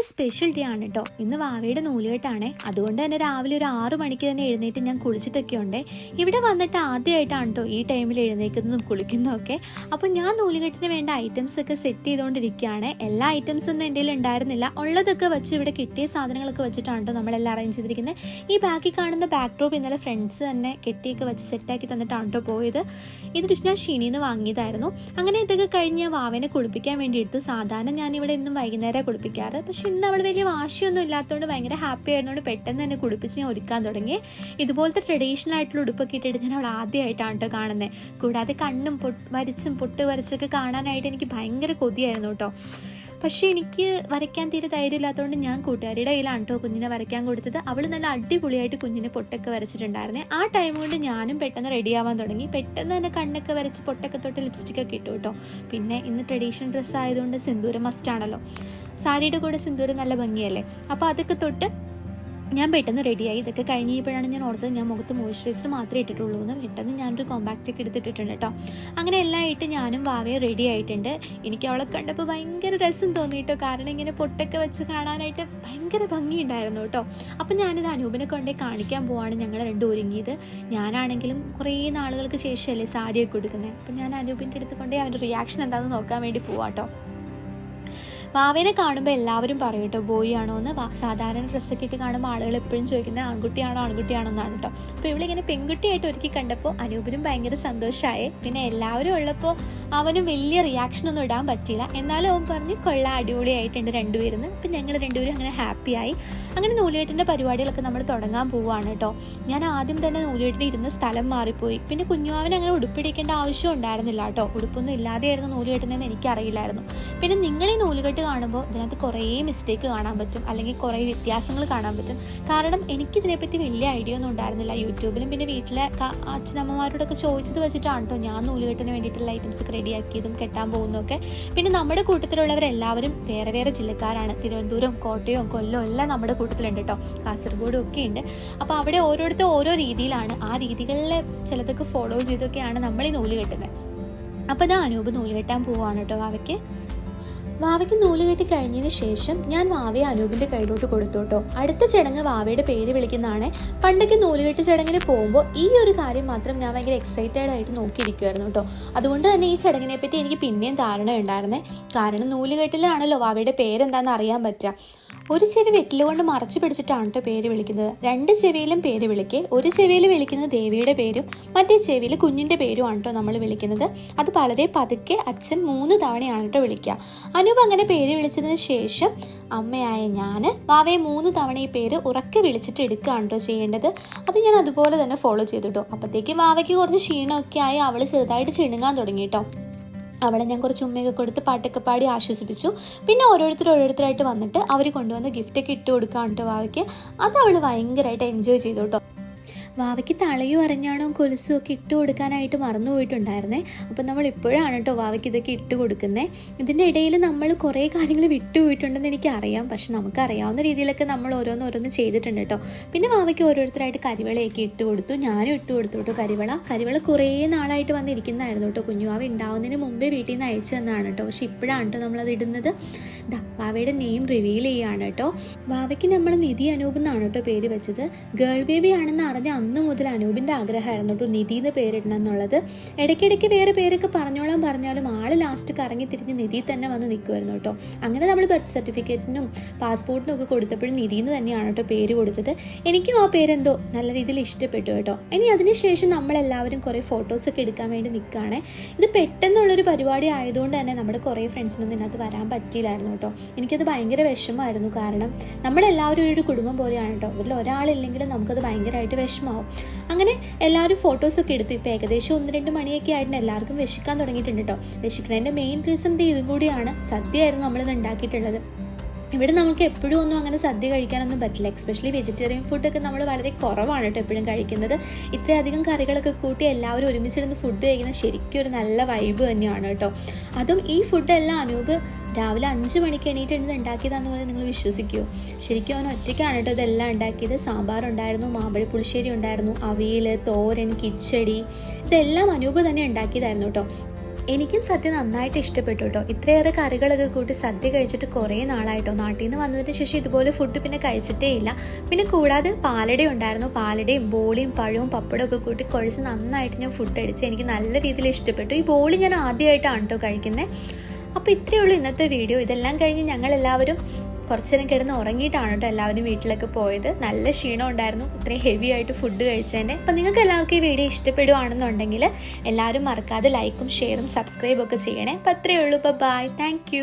ഇന്നൊരു special day ആണ് കേട്ടോ ഇന്ന് വാവയുടെ നൂലുകെട്ടാണ്. അതുകൊണ്ട് തന്നെ രാവിലെ ഒരു ആറു മണിക്ക് തന്നെ എഴുന്നേറ്റ് ഞാൻ കുളിച്ചിട്ടൊക്കെ ഉണ്ട്. ഇവിടെ വന്നിട്ട് ആദ്യമായിട്ടാണ് കേട്ടോ ഈ ടൈമിൽ എഴുന്നേക്കുന്നതും കുളിക്കുന്നതൊക്കെ അപ്പോൾ ഞാൻ നൂലുകെട്ടിന് വേണ്ട ഐറ്റംസ് ഒക്കെ സെറ്റ് ചെയ്തുകൊണ്ടിരിക്കുകയാണ് എല്ലാ ഐറ്റംസും ഒന്നും എന്റെ ഉണ്ടായിരുന്നില്ല. ഉള്ളതൊക്കെ വെച്ച് ഇവിടെ കിട്ടിയ സാധനങ്ങളൊക്കെ വെച്ചിട്ടാണ് കേട്ടോ നമ്മളെല്ലാം അറേഞ്ച് ചെയ്തിരിക്കുന്നത് ഈ ബാക്കി കാണുന്ന ബാക്ക് ടോപ്പ് ഇന്നലെ ഫ്രണ്ട്സ് തന്നെ കെട്ടിയൊക്കെ വെച്ച് സെറ്റാക്കി തന്നിട്ടാണ് കേട്ടോ പോയത്. ഇത് ഞാൻ ഷീനിന്ന് വാങ്ങിയതായിരുന്നു. അങ്ങനെ ഇതൊക്കെ കഴിഞ്ഞ് വാവനെ കുളിപ്പിക്കാൻ വേണ്ടി എടുത്തു. സാധാരണ ഞാൻ ഇവിടെ ഇന്നും വൈകുന്നേരം കുളിപ്പിക്കാറ്. പക്ഷെ ഇന്ന് അവൾ വലിയ വാശിയൊന്നും ഇല്ലാത്തതുകൊണ്ട് ഭയങ്കര ഹാപ്പി ആയിരുന്നുകൊണ്ട് പെട്ടെന്ന് തന്നെ കുളിപ്പിച്ച് ഞാൻ ഒരുക്കാൻ തുടങ്ങി. ഇതുപോലത്തെ ട്രഡീഷണൽ ആയിട്ടുള്ള ഉടുപ്പൊക്കെ ഇട്ടിട്ട് ഞാൻ അവൾ ആദ്യമായിട്ടാണ് കേട്ടോ കാണുന്നത് കൂടാതെ കണ്ണും പൊട്ട് വരച്ചും പൊട്ട് വരച്ചൊക്കെ കാണാനായിട്ട് എനിക്ക് ഭയങ്കര കൊതിയായിരുന്നു കേട്ടോ പക്ഷേ എനിക്ക് വരയ്ക്കാൻ തീരെ ധൈര്യമില്ലാത്തതുകൊണ്ട് ഞാൻ കൂട്ടുകാരിയുടെ കയ്യിലാണ് കേട്ടോ കുഞ്ഞിനെ വരയ്ക്കാൻ കൊടുത്തത്. അവൾ നല്ല അടിപൊളിയായിട്ട് കുഞ്ഞിനെ പൊട്ടൊക്കെ വരച്ചിട്ടുണ്ടായിരുന്നേ. ആ ടൈം കൊണ്ട് ഞാനും പെട്ടെന്ന് റെഡി ആവാൻ തുടങ്ങി. പെട്ടെന്ന് തന്നെ കണ്ണൊക്കെ വരച്ച് പൊട്ടൊക്കെ തൊട്ട് ലിപ്സ്റ്റിക്കൊക്കെ ഇട്ടു കേട്ടോ പിന്നെ ഇന്ന് ട്രഡീഷണൽ ഡ്രസ്സ് ആയതുകൊണ്ട് സിന്ദൂരം മസ്റ്റ് ആണല്ലോ. സാരിയുടെ കൂടെ സിന്ദൂരം നല്ല ഭംഗിയല്ലേ? അപ്പോൾ അതൊക്കെ തൊട്ട് ഞാൻ പെട്ടെന്ന് റെഡിയായി ഇതൊക്കെ കഴിഞ്ഞപ്പോഴാണ് ഞാൻ ഓർത്തത് ഞാൻ മുഖത്ത് മോയ്സ്ചറൈസർ മാത്രമേ ഇട്ടിട്ടുള്ളൂ എന്ന് പെട്ടെന്ന് ഞാനൊരു കോമ്പാക്റ്റ് ഒക്കെ എടുത്തിട്ടുണ്ട് കേട്ടോ അങ്ങനെ എല്ലാം ആയിട്ട് ഞാനും വാവയും റെഡി ആയിട്ടുണ്ട്. എനിക്ക് അവളെ കണ്ടപ്പോൾ ഭയങ്കര രസം തോന്നി കേട്ടോ കാരണം ഇങ്ങനെ പൊട്ടൊക്കെ വെച്ച് കാണാനായിട്ട് ഭയങ്കര ഭംഗിയുണ്ടായിരുന്നു കേട്ടോ അപ്പം ഞാനിത് അനൂപിനെ കൊണ്ടേ കാണിക്കാൻ പോവാണ് ഞങ്ങൾ രണ്ടും ഒരുങ്ങിയത്. ഞാനാണെങ്കിലും കുറേ നാളുകൾക്ക് ശേഷമല്ലേ സാരിയൊക്കെ കൊടുക്കുന്നത് അപ്പം ഞാൻ അനൂപിന്റെ അടുത്ത് കൊണ്ടേ അവന്റെ റിയാക്ഷൻ എന്താണെന്ന് നോക്കാൻ വേണ്ടി പോവാട്ടോ വാവേനെ കാണുമ്പോൾ എല്ലാവരും പറയും കേട്ടോ ബോയ് ആണോ എന്ന് സാധാരണ ഡ്രസ്സൊക്കെ ഇട്ട് കാണുമ്പോൾ ആളുകൾ എപ്പോഴും ചോദിക്കുന്നത് ആൺകുട്ടിയാണോ ആൺകുട്ടിയാണോ എന്നാണ് കേട്ടോ അപ്പോൾ ഇവളിങ്ങനെ പെൺകുട്ടിയായിട്ട് ഒരുക്കി കണ്ടപ്പോൾ അനൂപിനും ഭയങ്കര സന്തോഷമായി പിന്നെ എല്ലാവരും ഉള്ളപ്പോൾ അവനും വലിയ റിയാക്ഷനൊന്നും ഇടാൻ പറ്റിയില്ല. എന്നാലും അവൻ പറഞ്ഞ് കൊള്ള അടിപൊളിയായിട്ടുണ്ട് രണ്ടുപേരുന്ന്. അപ്പം ഞങ്ങൾ രണ്ടുപേരും അങ്ങനെ ഹാപ്പിയായി അങ്ങനെ നൂലുകെട്ടിന്റെ പരിപാടികളൊക്കെ നമ്മൾ തുടങ്ങാൻ പോവുകയാണ് കേട്ടോ ഞാൻ ആദ്യം തന്നെ നൂലുകെട്ടിന് ഇരുന്ന സ്ഥലം മാറിപ്പോയി. പിന്നെ കുഞ്ഞുമാവൻ അങ്ങനെ ഉടുപ്പിടിക്കേണ്ട ആവശ്യം ഉണ്ടായിരുന്നില്ല കേട്ടോ ഉടുപ്പൊന്നും ഇല്ലാതെയായിരുന്നു നൂലുകെട്ടുന്നതെന്ന് എനിക്കറിയില്ലായിരുന്നു. പിന്നെ നിങ്ങൾ ഈ നൂലുകെട്ട് കാണുമ്പോൾ ഇതിനകത്ത് കുറേ മിസ്റ്റേക്ക് കാണാൻ പറ്റും. അല്ലെങ്കിൽ കുറേ വ്യത്യാസങ്ങൾ കാണാൻ പറ്റും. കാരണം എനിക്ക് ഇതിനെപ്പറ്റി വലിയ ഐഡിയ ഒന്നും ഉണ്ടായിരുന്നില്ല യൂട്യൂബിലും. പിന്നെ വീട്ടിലെ അച്ഛനമ്മമാരോടൊക്കെ ചോദിച്ചത് വെച്ചിട്ടാണ് കേട്ടോ ഞാൻ നൂലുകെട്ടിന് വേണ്ടിയിട്ടുള്ള ഐറ്റംസ് റെഡിയാക്കിയതും കെട്ടാൻ പോകുന്നതൊക്കെ. പിന്നെ നമ്മുടെ കൂട്ടത്തിലുള്ളവരെല്ലാവരും വേറെ വേറെ ജില്ലക്കാരാണ്. തിരുവനന്തപുരം കോട്ടയം കൊല്ലം എല്ലാം നമ്മുടെ കൂട്ടത്തിലുണ്ട് കേട്ടോ കാസർഗോഡും ഒക്കെ ഉണ്ട്. അപ്പോൾ അവിടെ ഓരോരുത്തർ ഓരോ രീതിയിലാണ്. ആ രീതികളിലെ ചിലതൊക്കെ ഫോളോ ചെയ്തൊക്കെയാണ് നമ്മൾ ഈ നൂൽ കെട്ടുന്നത്. അപ്പോൾ ഇതാ അനൂപ് നൂൽ കെട്ടാൻ പോവാണ് കേട്ടോ വാവയ്ക്ക് വാവയ്ക്ക് നൂൽ കെട്ടി കഴിഞ്ഞതിന് ശേഷം ഞാൻ വാവയെ അനൂപിന്റെ കയ്യിലോട്ട് കൊടുത്തോട്ടോ. അടുത്ത ചടങ്ങ് വാവയുടെ പേര് വിളിക്കുന്നതാണ്. പണ്ടൊക്കെ നൂലുകെട്ട് ചടങ്ങിന് പോകുമ്പോൾ ഈ ഒരു കാര്യം മാത്രം ഞാൻ ഭയങ്കര എക്സൈറ്റഡ് ആയിട്ട് നോക്കിയിരിക്കുമായിരുന്നു കേട്ടോ. അതുകൊണ്ട് തന്നെ ഈ ചടങ്ങിനെ പറ്റി എനിക്ക് പിന്നെയും ധാരണ ഉണ്ടായിരുന്നേ കാരണം നൂലുകെട്ടിലാണല്ലോ വാവയുടെ പേരെന്താണെന്ന് അറിയാൻ പറ്റുക ഒരു ചെവി വെറ്റിലുകൊണ്ട് മറച്ചു പിടിച്ചിട്ടാണ് കേട്ടോ പേര് വിളിക്കുന്നത്. രണ്ട് ചെവിയിലും പേര് വിളിക്കെ ഒരു ചെവിയിൽ വിളിക്കുന്ന ദേവിയുടെ പേരും മറ്റേ ചെവിയിൽ കുഞ്ഞിന്റെ പേരുമാണ് കേട്ടോ നമ്മൾ വിളിക്കുന്നത്. അത് വളരെ പതുക്കെ അച്ഛൻ മൂന്ന് തവണയാണ് കേട്ടോ വിളിക്കുക. അനൂപ് അങ്ങനെ പേര് വിളിച്ചതിന് ശേഷം അമ്മയായ ഞാൻ വാവയെ മൂന്ന് തവണ ഈ പേര് ഉറക്കെ വിളിച്ചിട്ട് എടുക്കുകയാണ് കേട്ടോ ചെയ്യേണ്ടത്. അത് ഞാൻ അതുപോലെ തന്നെ ഫോളോ ചെയ്തു കേട്ടോ അപ്പോഴത്തേക്കും വാവയ്ക്ക് കുറച്ച് ക്ഷീണമൊക്കെ ആയി അവൾ ചെറുതായിട്ട് ചിണുങ്ങാൻ തുടങ്ങി കേട്ടോ അവളെ ഞാൻ കുറച്ച് ഉമ്മയൊക്കെ കൊടുത്ത് പാട്ടൊക്കെ പാടി ആശ്വസിപ്പിച്ചു. പിന്നെ ഓരോരുത്തർ ഓരോരുത്തരായിട്ട് വന്നിട്ട് അവർ കൊണ്ടുവന്ന് ഗിഫ്റ്റൊക്കെ ഇട്ട് കൊടുക്കാൻ കേട്ടോ വാവയ്ക്ക്. അത് അവൾ ഭയങ്കരമായിട്ട് എൻജോയ് ചെയ്തു കേട്ടോ വാവയ്ക്ക് തളയും അരഞ്ഞാണോ കൊലുസും ഒക്കെ ഇട്ട് കൊടുക്കാനായിട്ട് മറന്നു പോയിട്ടുണ്ടായിരുന്നേ. അപ്പം നമ്മൾ ഇപ്പോഴാണ് കേട്ടോ വാവയ്ക്ക് ഇതൊക്കെ ഇട്ട് കൊടുക്കുന്നത് ഇതിന്റെ ഇടയിൽ നമ്മൾ കുറേ കാര്യങ്ങൾ വിട്ടുപോയിട്ടുണ്ടെന്ന് എനിക്കറിയാം. പക്ഷെ നമുക്കറിയാവുന്ന രീതിയിലൊക്കെ നമ്മൾ ഓരോന്ന് ഓരോന്ന് ചെയ്തിട്ടുണ്ട് കേട്ടോ. പിന്നെ വാവയ്ക്ക് ഓരോരുത്തരായിട്ട് കരിവളയൊക്കെ ഇട്ട് കൊടുത്തു. ഞാനും ഇട്ട് കൊടുത്തു കേട്ടോ കരിവള. കരിവള കുറേ നാളായിട്ട് വന്നിരിക്കുന്നതായിരുന്നു കേട്ടോ. കുഞ്ഞുവാവ ഉണ്ടാവുന്നതിന് മുമ്പേ വീട്ടിൽ നിന്ന് അയച്ചു തന്നാണ് കേട്ടോ. പക്ഷെ ഇപ്പോഴാണ് കേട്ടോ നമ്മളത് ഇടുന്നത്. ദാ വാവയുടെ നെയിം റിവീൽ ചെയ്യുകയാണ് കേട്ടോ. വാവയ്ക്ക് നമ്മൾ നിധി അനൂപ് എന്നാണ് കേട്ടോ പേര് വെച്ചത്. ഗേൾ ബേബി ആണെന്ന് അറിഞ്ഞ മുതൽ അനൂപിന്റെ ആഗ്രഹമായിരുന്നു കേട്ടോ നിധി എന്ന് പേരിടണം എന്നുള്ളത്. ഇടയ്ക്കിടയ്ക്ക് വേറെ പേരൊക്കെ പറഞ്ഞോളാം പറഞ്ഞാലും ആൾ ലാസ്റ്റ് കറങ്ങി തിരിഞ്ഞ് നിധി തന്നെ വന്ന് നിൽക്കുമായിരുന്നു കേട്ടോ. അങ്ങനെ നമ്മൾ ബർത്ത് സർട്ടിഫിക്കറ്റിനും പാസ്പോർട്ടിനും ഒക്കെ കൊടുത്തപ്പോഴും നിധി എന്ന് തന്നെയാണ് കേട്ടോ പേര് കൊടുത്തത്. എനിക്കും ആ പേരെന്തോ നല്ല രീതിയിൽ ഇഷ്ടപ്പെട്ടു കേട്ടോ. ഇനി അതിനുശേഷം നമ്മളെല്ലാവരും കുറേ ഫോട്ടോസൊക്കെ എടുക്കാൻ വേണ്ടി നിൽക്കുകയാണ് ഇത് പെട്ടെന്നുള്ളൊരു പരിപാടി ആയതുകൊണ്ട് തന്നെ നമ്മുടെ കുറേ ഫ്രണ്ട്സിനൊന്നും ഇതിനകത്ത് വരാൻ പറ്റിയില്ലായിരുന്നു കേട്ടോ. എനിക്കത് ഭയങ്കര വിഷമമായിരുന്നു. കാരണം നമ്മളെല്ലാവരും ഒരു കുടുംബം പോലെയാണ് കേട്ടോ. അവരിൽ ഒരാളില്ലെങ്കിലും നമുക്കത് ഭയങ്കരമായിട്ട് വിഷമാവും അങ്ങനെ എല്ലാവരും ഫോട്ടോസൊക്കെ എടുത്തു. ഇപ്പോൾ ഏകദേശം ഒന്ന് രണ്ട് മണിയൊക്കെ ആയിട്ട് എല്ലാവർക്കും വിശക്കാൻ തുടങ്ങിയിട്ടുണ്ട് കേട്ടോ വിശക്കുന്നതിന്റെ മെയിൻ റീസൺ ഇതും കൂടിയാണ്. സദ്യയായിരുന്നു നമ്മളിത് ഉണ്ടാക്കിയിട്ടുള്ളത്. ഇവിടെ നമുക്ക് എപ്പോഴും ഒന്നും അങ്ങനെ സദ്യ കഴിക്കാനൊന്നും പറ്റില്ല. എക്സ്പെഷ്യലി വെജിറ്റേറിയൻ ഫുഡൊക്കെ നമ്മൾ വളരെ കുറവാണ് കേട്ടോ എപ്പോഴും കഴിക്കുന്നത്. ഇത്രയധികം കറികളൊക്കെ കൂട്ടി എല്ലാവരും ഒരുമിച്ചിരുന്ന് ഫുഡ് കഴിക്കുന്ന ശരിക്കും ഒരു നല്ല വൈബ് തന്നെയാണ് കേട്ടോ. അതും ഈ ഫുഡെല്ലാം അനൂപ് രാവിലെ അഞ്ച് മണിക്ക് എണീറ്റിരുന്ന് ഉണ്ടാക്കിയതാന്ന് പറഞ്ഞാൽ നിങ്ങൾ വിശ്വസിക്കുമോ ശരിക്കും അവൻ ഒറ്റയ്ക്കാണ് കേട്ടോ ഇതെല്ലാം ഉണ്ടാക്കിയത്. സാമ്പാർ ഉണ്ടായിരുന്നു മാമ്പഴ പുളിശ്ശേരി ഉണ്ടായിരുന്നു അവിയൽ തോരൻ കിച്ചടി ഇതെല്ലാം അനൂപ് തന്നെ ഉണ്ടാക്കിയതായിരുന്നു കേട്ടോ. എനിക്കും സദ്യ നന്നായിട്ട് ഇഷ്ടപ്പെട്ടു കേട്ടോ. ഇത്രയേറെ കറികളൊക്കെ കൂട്ടി സദ്യ കഴിച്ചിട്ട് കുറേ നാളായിട്ടോ. നാട്ടിൽ നിന്ന് വന്നതിന് ശേഷം ഇതുപോലെ ഫുഡ് പിന്നെ കഴിച്ചിട്ടേ ഇല്ല. പിന്നെ കൂടാതെ പാലട ഉണ്ടായിരുന്നു. പാലടയും ബോളിയും പഴവും പപ്പടവും ഒക്കെ കൂട്ടി കുഴച്ച് നന്നായിട്ട് ഞാൻ ഫുഡ് അടിച്ച് എനിക്ക് നല്ല രീതിയിൽ ഇഷ്ടപ്പെട്ടു. ഈ ബോളി ഞാൻ ആദ്യമായിട്ടാണ് കേട്ടോ കഴിക്കുന്നത് അപ്പോൾ ഇത്രയേ ഉള്ളൂ ഇന്നത്തെ വീഡിയോ ഇതെല്ലാം കഴിഞ്ഞ് ഞങ്ങൾ എല്ലാവരും കുറച്ചു നേരം കിടന്ന് ഉറങ്ങിയിട്ടാണ് കേട്ടോ എല്ലാവരും വീട്ടിലൊക്കെ പോയത്. നല്ല ക്ഷീണം ഉണ്ടായിരുന്നു. ഇത്രയും ഹെവി ആയിട്ട് ഫുഡ് കഴിച്ചതിന്റെ അപ്പം നിങ്ങൾക്ക് എല്ലാവർക്കും ഈ വീഡിയോ ഇഷ്ടപ്പെടുവാണെന്നുണ്ടെങ്കിൽ എല്ലാവരും മറക്കാതെ ലൈക്കും ഷെയറും സബ്സ്ക്രൈബും ഒക്കെ ചെയ്യണേ. അപ്പം അത്രയേ ഉള്ളൂ. Bye thank